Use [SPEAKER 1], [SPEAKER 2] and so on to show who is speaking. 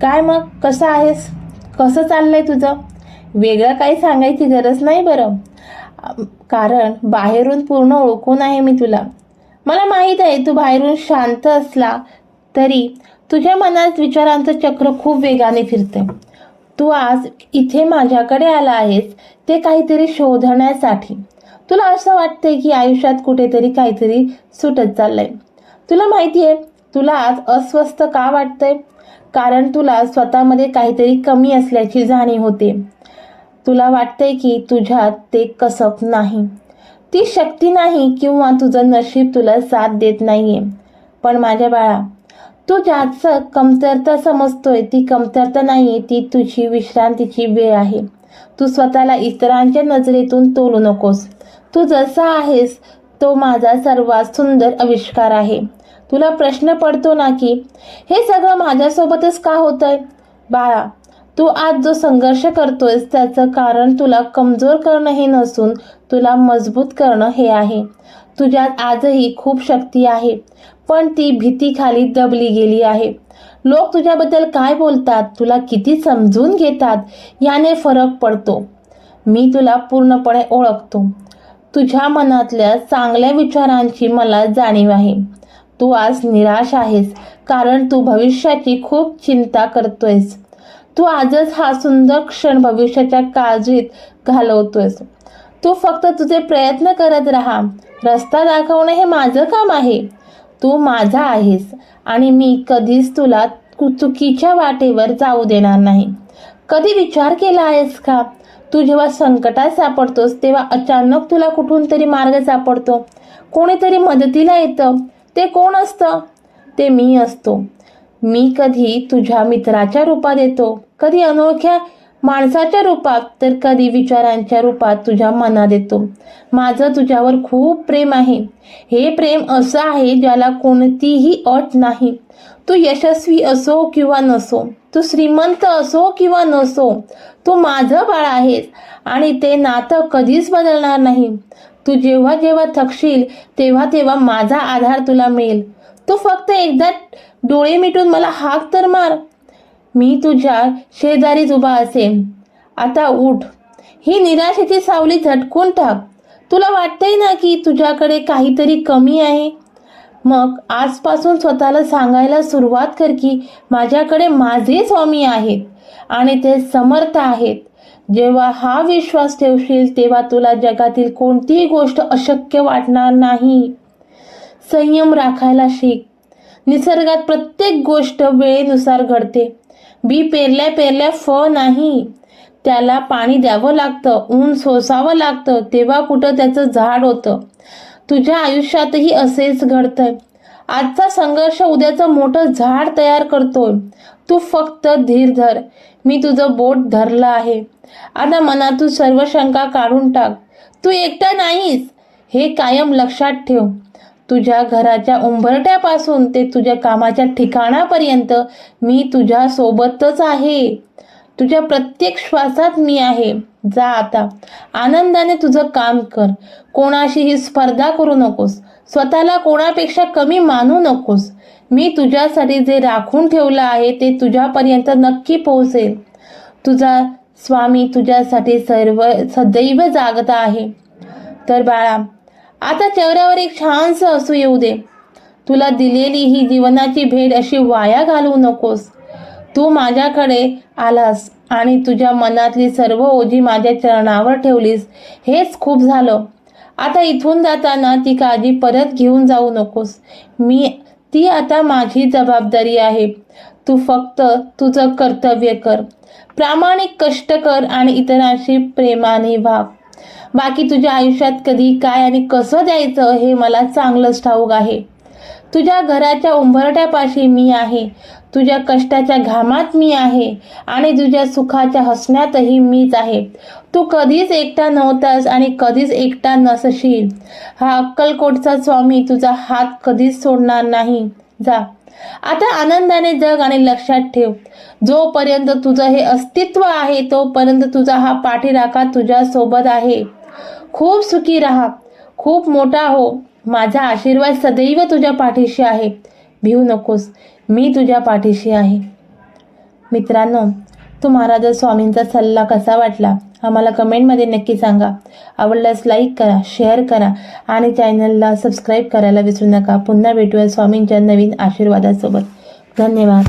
[SPEAKER 1] काय मग? कसं आहेस? कसं चाललं आहे तुझं? वेगळं काही सांगायची गरज नाही बरं. कारण बाहेरून पूर्ण ओळखून आहे मी तुला. मला माहीत आहे तू बाहेरून शांत असला तरी तुझ्या मनात विचारांचं चक्र खूप वेगाने फिरते तू आज इथे माझ्याकडे आला आहेस ते काहीतरी शोधण्यासाठी. तुला असं वाटतंय की आयुष्यात कुठेतरी काहीतरी सुटत चाललंय. तुला माहिती आहे तुला आज अस्वस्थ का वाटतंय? कारण तुला स्वतःमध्ये काहीतरी कमी असल्याची जाणीव होते. तुला वाटतंय की तुझ्यात ते कसब नाही. ती शक्ती नाही किंवा तुझं नशीब तुला साथ देत नाहीये. पण माझ्या बाळा तू ज्याच कमतरता समजतोय ती कमतरता नाहीये ती तुझी विश्रांतीची वेळ आहे. तू स्वतःला इतरांच्या नजरेतून तोलू नकोस. तू जसा आहेस तो माझा सर्वात सुंदर आविष्कार आहे. तुला प्रश्न पडतो ना की हे सगळं माझ्यासोबतच का होतंय? बाळा तू आज जो संघर्ष करतोयस त्याचं कारण तुला कमजोर करणं हे नसून तुला मजबूत करणं हे आहे. तुझ्यात आजही खूप शक्ती आहे पण ती भीतीखाली दबली गेली आहे. लोक तुझ्याबद्दल काय बोलतात तुला किती समजून घेतात याने फरक पडतो. मी तुला पूर्णपणे ओळखतो. तुझ्या मनातल्या चांगल्या विचारांची मला जाणीव आहे. तू आज निराश आहेस कारण तू भविष्याची खूप चिंता करतोयस. तू आजच हा सुंदर क्षण भविष्याच्या काळजीत घालवतोयस. तू फक्त तुझे प्रयत्न करत राहा. रस्ता दाखवणं हे माझं काम आहे. तू माझा आहेस आणि मी कधीच तुला कु- चुकीच्या वाटेवर जाऊ देणार नाही. कधी विचार केला आहेस का? तू जेव्हा संकटात सापडतोस तेव्हा अचानक तुला कुठून तरी मार्ग सापडतो. कोणीतरी मदतीला येतं. ते कोण असतं? ते मी असतो. मी कधी तुझ्या मित्राच्या रूपात येतो कधी अनोळख्या माणसाच्या रूपात तर कधी विचारांच्या रूपात तुझ्या मनात येतो. माझं तुझ्यावर खूप प्रेम आहे. हे प्रेम असं आहे ज्याला कोणतीही अट नाही. तू यशस्वी असो किंवा नसो तू श्रीमंत असो किंवा नसो तू माझं बाळ आहेस आणि ते नातं कधीच बदलणार नाही. तू जेव्हा जेव्हा थकशील तेव्हा तेव्हा माझा आधार तुला मिळेल. तू फक्त एकदा डोळे मिटून मला हाक तर मार. मी तुझ्या शेजारीच उभा असेन. आता उठ. ही निराशेची सावली झटकून टाक. तुला वाटतंय ना की तुझ्याकडे काहीतरी कमी आहे? मग आजपासून स्वतःला सांगायला सुरुवात कर की माझ्याकडे माझे स्वामी आहेत आणि ते समर्थ आहेत. जेव्हा हा विश्वास ठेवशील तेव्हा तुला जगातील कोणतीही गोष्ट अशक्य वाटणार नाही. संयम राखायला शिक. निसर्गात प्रत्येक गोष्ट वेळेनुसार घडते. बी पेरल्या पेरल्या फळ नाही. त्याला पाणी द्यावं लागतं ऊन सोसावं लागतं तेव्हा कुठं त्याचं झाड होतं. तुझ्या आयुष्यातही असेच घडतंय. आजचा संघर्ष उद्याचं मोठं झाड तयार करतोय. तू फक्त धीर धर. मी तुझं बोट धरलं आहे. आता मनातून सर्व शंका काढून टाक. तू एकटा नाहीस. हे कायम लक्षात ठेव. तुझ्या घराच्या उंबरट्यापासून ते तुझ्या कामाच्या ठिकाणापर्यंत मी तुझ्या सोबतच आहे. तुझ्या प्रत्येक श्वासात मी आहे. जा आता. आनंदाने तुझं काम कर. कोणाशीही स्पर्धा करू नकोस. स्वतःला कोणापेक्षा कमी मानू नकोस. मी तुझ्यासाठी जे राखून ठेवलं आहे ते तुझ्यापर्यंत नक्की पोहोचेल. तुझा स्वामी तुझ्यासाठी सर्व सदैव जागता आहे. तर बाळा आता चेहऱ्यावर एक छानसं असू येऊ दे. तुला दिलेली ही जीवनाची भेट अशी वाया घालवू नकोस. तू माझ्याकडे आलास आणि तुझ्या मनातली सर्व ओझी माझ्या चरणावर ठेवलीस. हेच खूप झालं. आता इथून जाताना ती काळजी परत घेऊन जाऊ नकोस. मी ती आता माझी जबाबदारी आहे. तू फक्त तुझं कर्तव्य कर. प्रामाणिक कष्ट कर आणि इतरांशी प्रेमाने वाग बाकी तुझ्या आयुष्यात कधी काय आणि कसं द्यायचं हे मला चांगलंच ठाऊक आहे. तुझ्या घराच्या उंबरट्यापाशी मी आहे. तुझ्या कष्टाच्या घामात मी आहे आणि तुझ्या सुखाच्या हसण्यातही मीच आहे. तू कधीच एकटा नव्हतास आणि कधीच एकटा नसशील. हा अक्कलकोटचा स्वामी तुझा हात कधीच सोडणार नाही. जा. आता आनंदाने जग आणि लक्षात ठेव. जोपर्यंत तुझं हे अस्तित्व आहे तोपर्यंत तुझा हा पाठीराखा तुझ्या सोबत आहे. खूप सुखी राहा. खूप मोठा हो. माझा आशीर्वाद सदैव तुझ्या पाठीशी आहे. भिवू नकोस मी तुझ्या पाठीशी आहे. मित्रांनो तुम्हाला जर स्वामींचा सल्ला कसा वाटला आम्हाला कमेंटमध्ये नक्की सांगा. आवडल्यास लाईक करा शेअर करा आणि चॅनलला सबस्क्राईब करायला विसरू नका. पुन्हा भेटूया स्वामींच्या नवीन आशीर्वादासोबत. धन्यवाद.